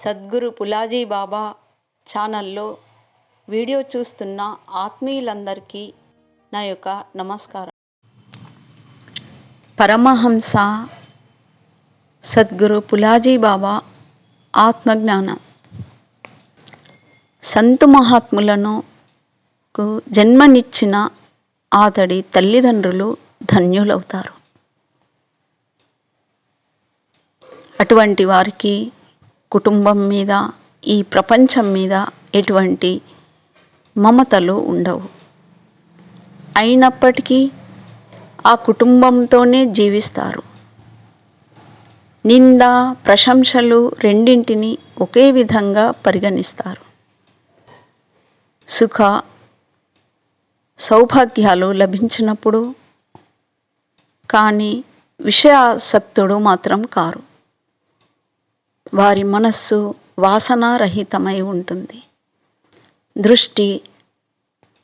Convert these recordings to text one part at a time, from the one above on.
సద్గురు పులాజీ బాబా ఛానల్లో వీడియో చూస్తున్న ఆత్మీయులందరికీ నా యొక్క నమస్కారం. పరమహంస సద్గురు పులాజీ బాబా ఆత్మజ్ఞానం. సంతు మహాత్ములను జన్మనిచ్చిన అతడి తల్లిదండ్రులు ధన్యులవుతారు. అటువంటి వారికి కుటుంబం మీద ఈ ప్రపంచం మీద ఎటువంటి మమతలు ఉండవు. అయినప్పటికీ ఆ కుటుంబంతోనే జీవిస్తారు. నింద ప్రశంసలు రెండింటిని ఒకే విధంగా పరిగణిస్తారు. సుఖ సౌభాగ్యాలు లభించినప్పుడు కానీ విషయాసక్తుడు మాత్రం కారు. వారి మనస్సు వాసనారహితమై ఉంటుంది. దృష్టి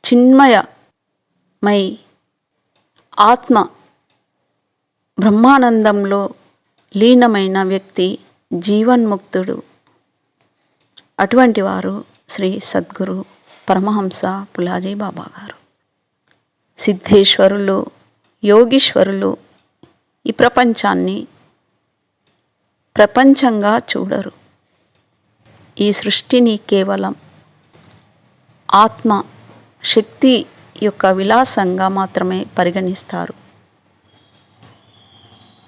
చిన్మయమై ఆత్మ బ్రహ్మానందంలో లీనమైన వ్యక్తి జీవన్ముక్తుడు. అటువంటి వారు శ్రీ సద్గురు పరమహంస పులాజీ బాబా గారు. సిద్ధేశ్వరులు యోగీశ్వరులు ఈ ప్రపంచాన్ని ప్రపంచంగా చూడరు. ఈ సృష్టిని కేవలం ఆత్మ శక్తి యొక్క విలాసంగా మాత్రమే పరిగణిస్తారు.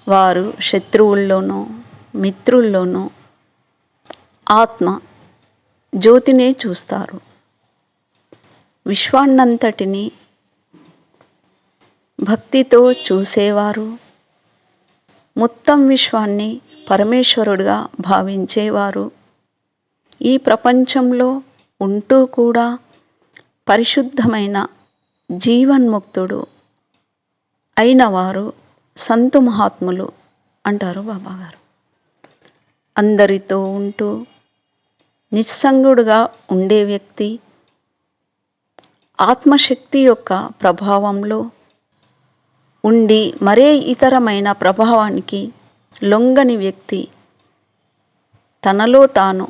వారు శత్రువుల్లోనూ మిత్రుల్లోనూ ఆత్మ జ్యోతినే చూస్తారు. విశ్వాన్నంతటిని భక్తితో చూసేవారు మొత్తం విశ్వాన్ని పరమేశ్వరుడిగా భావించేవారు. ఈ ప్రపంచంలో ఉంటూ కూడా పరిశుద్ధమైన జీవన్ముక్తుడు అయిన వారు సంతు మహాత్ములు అంటారు బాబాగారు. అందరితో ఉంటూ నిస్సంగుడుగా ఉండే వ్యక్తి ఆత్మశక్తి యొక్క ప్రభావంలో ఉండి మరే ఇతరమైన ప్రభావానికి లొంగని వ్యక్తి తనలో తాను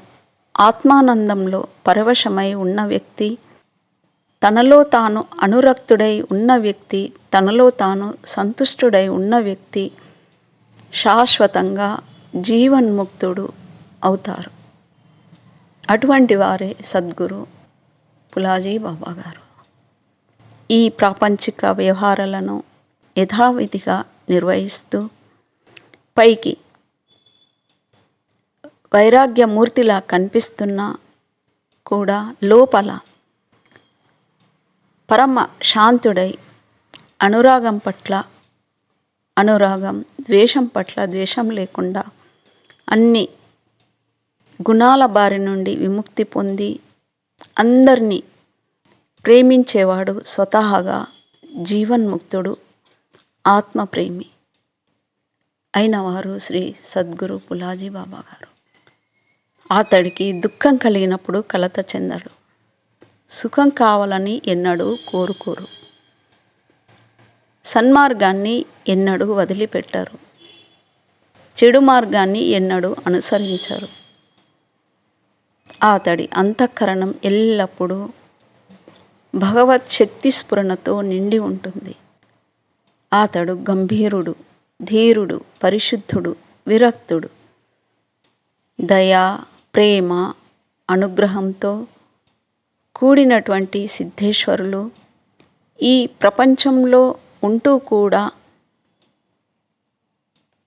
ఆత్మానందంలో పరవశమై ఉన్న వ్యక్తి తనలో తాను అనురక్తుడై ఉన్న వ్యక్తి తనలో తాను సంతుష్టుడై ఉన్న వ్యక్తి శాశ్వతంగా జీవన్ముక్తుడు అవుతారు. అటువంటి వారే సద్గురు పులాజీ బాబా గారు. ఈ ప్రాపంచిక వ్యవహారాలను యథావిధిగా నిర్వహిస్తూ పైకి వైరాగ్యమూర్తిలా కనిపిస్తున్నా కూడా లోపల పరమ శాంతుడై అనురాగం పట్ల అనురాగం ద్వేషం పట్ల ద్వేషం లేకుండా అన్ని గుణాల బారి నుండి విముక్తి పొంది అందరినీ ప్రేమించేవాడు స్వతహాగా జీవన్ముక్తుడు ఆత్మప్రేమి. అయిన వారు శ్రీ సద్గురు పులాజీ బాబా గారు. అతడికి దుఃఖం కలిగినప్పుడు కలత చెందడు సుఖం కావాలని ఎన్నడూ కోరుకోరు. సన్మార్గాన్ని ఎన్నడూ వదిలిపెట్టారు. చెడు మార్గాన్ని ఎన్నడూ అనుసరించరు. అతడి అంతఃకరణం ఎల్లప్పుడూ భగవత్ శక్తి స్ఫురణతో నిండి ఉంటుంది. అతడు గంభీరుడు. ధీరుడు పరిశుద్ధుడు విరక్తుడు. దయా ప్రేమ అనుగ్రహంతో కూడినటువంటి సిద్ధేశ్వరులు ఈ ప్రపంచంలో ఉంటూ కూడా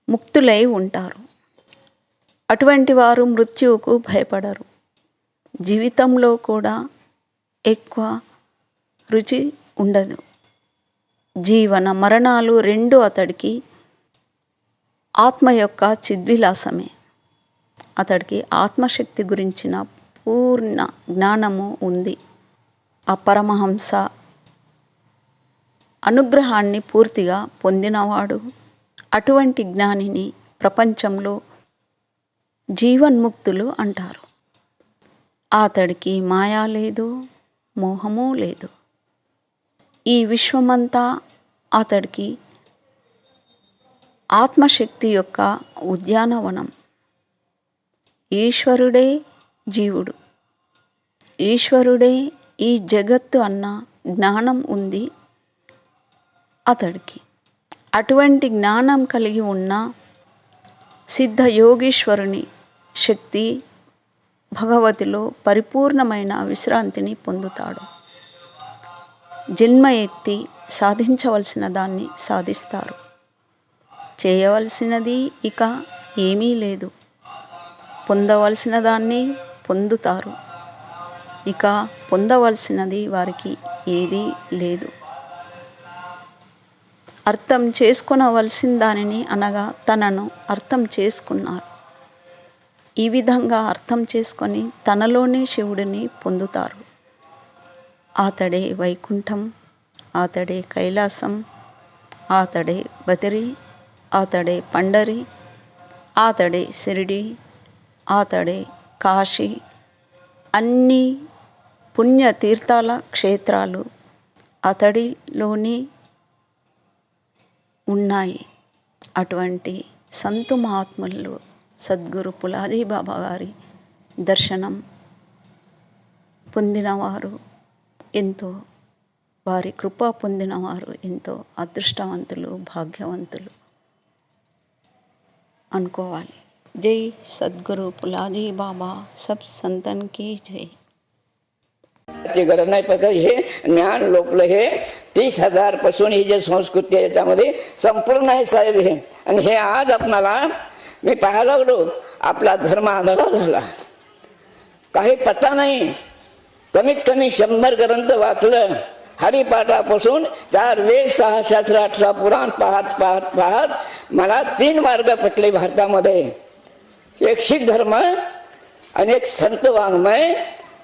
ముక్తులై ఉంటారు. అటువంటి వారు మృత్యువుకు భయపడరు. జీవితంలో కూడా ఎక్కువ రుచి ఉండదు. జీవన మరణాలు రెండు అతడికి ఆత్మ యొక్క చిద్విలాసమే. అతడికి ఆత్మశక్తి గురించిన పూర్ణ జ్ఞానము ఉంది. ఆ పరమహంస అనుగ్రహాన్ని పూర్తిగా పొందినవాడు. అటువంటి జ్ఞానిని ప్రపంచంలో జీవన్ముక్తులు అంటారు. అతడికి మాయా లేదు మోహము లేదు. ఈ విశ్వమంతా అతడికి ఆత్మశక్తి యొక్క ఉద్యానవనం. ఈశ్వరుడే జీవుడు. ఈశ్వరుడే ఈ జగత్తు అన్న జ్ఞానం ఉంది అతడికి. అటువంటి జ్ఞానం కలిగి ఉన్న సిద్ధ యోగీశ్వరుని శక్తి భగవతిలో పరిపూర్ణమైన విశ్రాంతిని పొందుతాడు. జన్మ ఎత్తి సాధించవలసిన దాన్ని సాధిస్తారు. చేయవలసినది ఇక ఏమీ లేదు. పొందవలసిన దాన్ని పొందుతారు. ఇక పొందవలసినది వారికి ఏదీ లేదు. అర్థం చేసుకునవలసిన దానిని అనగా తనను అర్థం చేసుకున్నారు. ఈ విధంగా అర్థం చేసుకొని తనలోనే శివుడిని పొందుతారు. అతడే వైకుంఠం అతడే కైలాసం అతడే బదిరి అతడే పండరి అతడే షిరిడి అతడే కాశీ అన్ని పుణ్యతీర్థాల క్షేత్రాలు అతడిలోని ఉన్నాయి. అటువంటి సంతు మహాత్ములు సద్గురు పులాజీ బాబా గారి దర్శనం పొందినవారు ఎంతో వారి కృప పొందినవారు ఎంతో అదృష్టవంతులు భాగ్యవంతులు. అనుకోవాలి జై సద్గురు పులాజీ బాబా సబ్ సంతన్ की जय ची गरज नाही फक्त हे ज्ञान लोकलं हे तीस हजार पासून ही जे संस्कृती आहे याच्यामध्ये संपूर्ण आहे साहेब हे आणि हे आज आपणाला मी पाहायला लागलो आपला धर्म आंधळा झाला काही पत्ता नाही कमीत कमी शंभर ग्रंथ वाचलं हरिपाठापासून चार वेद सहा शास्त्र अठरा पुराण पाहत पाहत पाहत मला तीन मार्ग पटले भारतामध्ये. एक शीख धर्म आणि एक संत वाङ्मय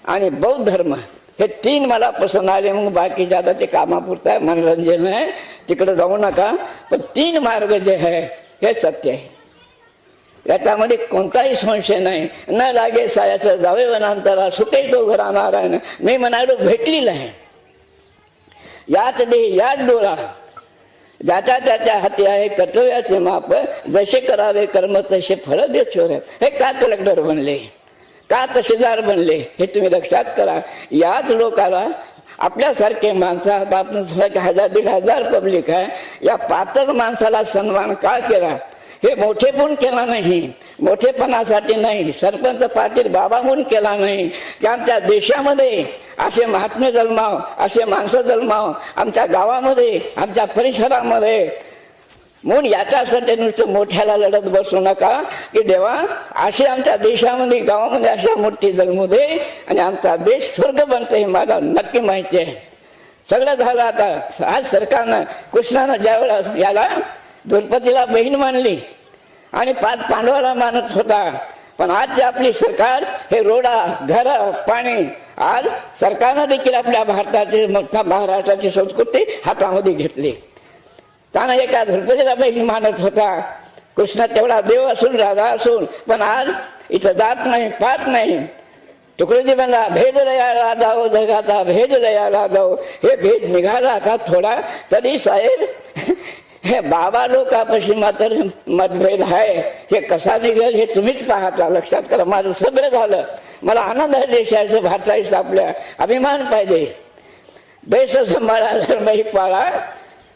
आणि बौद्ध धर्म. हे तीन मला पसंत आले मग बाकी जादा ते कामापुरतं आहे मनोरंजन आहे. तिकडे जाऊ नका. पण तीन मार्ग जे आहे हे सत्य आहे. याच्यामध्ये कोणताही संशय नाही. न लागे सायाचं जावे वनांतरा सुटे तो घरा नारायण मी म्हणालो भेटलेलं आहे याच देह याच डोळा. ज्याच्या त्याच्या हाती आहे कर्तव्याचे माप जसे करावे कर्म तसे फळ देत हे का कलेक्टर बनले? का तहसीलदार बनले? हे तुम्ही लक्षात करा. याच लोकाला आपल्यासारखे माणसं आपण हजार दीड हजार पब्लिक आहे. या पात्र माणसाला सन्मान का केला? हे मोठेपण केला नाही. मोठेपणासाठी नाही सरपंच पाटील बाबा म्हणून केला नाही. की आमच्या देशामध्ये असे महात्मे जन्माव असे माणसं जन्माव आमच्या गावामध्ये आमच्या परिसरामध्ये. म्हणून याच्यासाठी नुसतं मोठ्याला लढत बसू नका की देवा असे आमच्या देशामध्ये गावामध्ये अशा मूर्ती जन्मू दे आणि आमचा देश स्वर्ग बनतो हे मला नक्की माहिती आहे. सगळं झालं आता. आज सरकारनं कृष्णानं ज्यावेळेस याला द्रौपदीला बहीण मानली आणि पाच पांडवाला मानत होता. पण आजची आपली सरकार हे रोडा घर पाणी आज सरकारनं देखील आपल्या भारताची मोठा महाराष्ट्राची संस्कृती हातामध्ये घेतली. त्यानं एका द्रौपदीला बहीण मानत होता. कृष्ण तेवढा देव असून राजा असून पण आज इथं जात नाही पाहत नाही. तुकडोजी म्हणला भेद लयाला जाओ जगाचा भेद लयाला जाओ हे भेद निघाला का थोडा तरी साहेब? हे बाबा लोकापाशी मात्र मतभेद आहे. हे कसा निघेल हे तुम्हीच पाहता. लक्षात करा माझं सगळं झालं. मला आनंद आहे देशाचं भारताचं आपल्या अभिमान पाहिजे. देश सांभाळा धर्मही पाळा.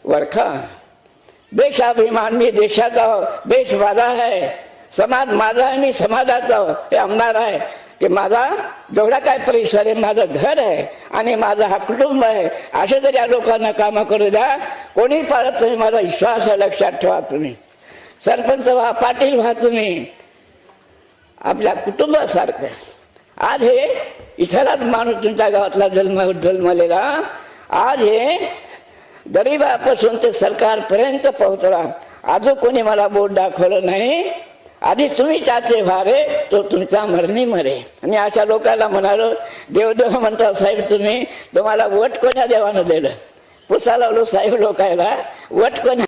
वरखा. देशाभिमान मी देशाचा देश माझा आहे. समाज माझा आहे मी समाजाचा हे आमदार आहे. की माझा जेवढा काय परिसर आहे माझं घर आहे आणि माझा हा कुटुंब आहे असे जर या लोकांना कामं करू द्या कोणी पाळत तुम्ही माझा विश्वास आहे लक्षात ठेवा तुम्ही. सरपंच व्हा पाटील व्हा तुम्ही. आपल्या कुटुंबासारखं. आज हे इथलाच माणूस तुमच्या गावातला जन्म जन्मलेला. आज हे गरीबापासून ते सरकारपर्यंत पोहोचला. अजून कोणी मला बोट दाखवलं नाही. आधी तुम्ही त्याचे भावे तो तुमचा मरणी मरे. आणि अशा लोकांना म्हणालो देवदेव म्हणता साहेब तुम्ही तुम्हाला वट कोण्या देवानं दिलं? पुसा लावलो साहेब लोकायला वट कोण